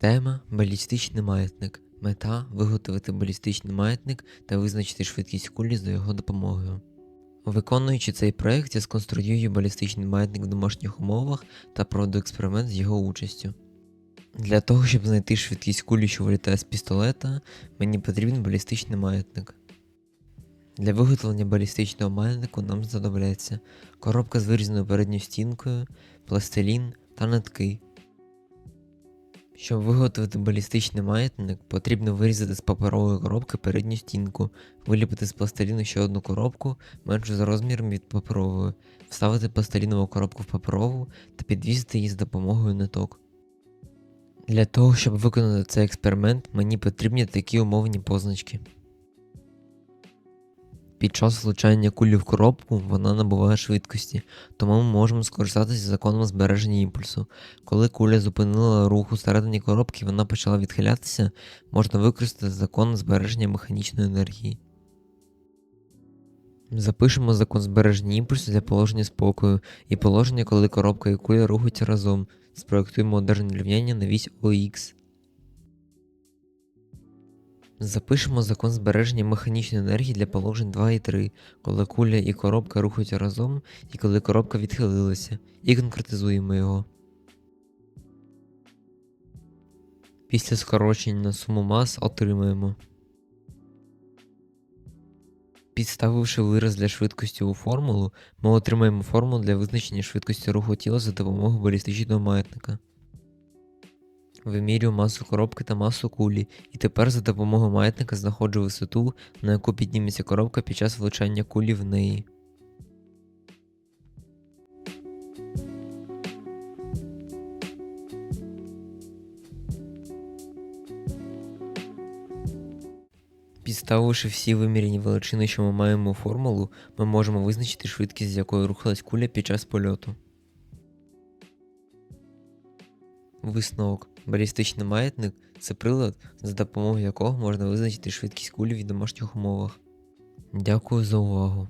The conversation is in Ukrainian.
Тема балістичний маятник. Мета виготовити балістичний маятник та визначити швидкість кулі за його допомогою. Виконуючи цей проект, я сконструюю балістичний маятник в домашніх умовах та проведу експеримент з його участю. Для того, щоб знайти швидкість кулі, що вилітає з пістолета, мені потрібен балістичний маятник. Для виготовлення балістичного маятнику нам знадобляться коробка з вирізаною передньою стінкою, пластилін та нитки. Щоб виготовити балістичний маятник, потрібно вирізати з паперової коробки передню стінку, виліпити з пластиліну ще одну коробку, меншу за розміром від паперової, вставити пластилінову коробку в паперову та підвісити її з допомогою ниток. Для того, щоб виконати цей експеримент, мені потрібні такі умовні позначки. Під час влучання кулі в коробку вона набуває швидкості, тому ми можемо скористатися законом збереження імпульсу. Коли куля зупинила рух усередині коробки вона почала відхилятися, можна використати закон збереження механічної енергії. Запишемо закон збереження імпульсу для положення спокою і положення, коли коробка і куля рухаються разом. Спроектуємо одержане рівняння на вісь ОХ. Запишемо закон збереження механічної енергії для положень 2 і 3, коли куля і коробка рухаються разом, і коли коробка відхилилася, і конкретизуємо його. Після скорочення на суму мас отримаємо. Підставивши вираз для швидкості у формулу, ми отримаємо формулу для визначення швидкості руху тіла за допомогою балістичного маятника. Вимірюю масу коробки та масу кулі, і тепер за допомогою маятника знаходжу висоту, на яку підніметься коробка під час влучання кулі в неї. Підставивши всі виміряні величини, що ми маємо формулу, ми можемо визначити швидкість, з якою рухалась куля під час польоту. Висновок. Балістичний маятник це прилад, за допомогою якого можна визначити швидкість кулі в домашніх умовах. Дякую за увагу.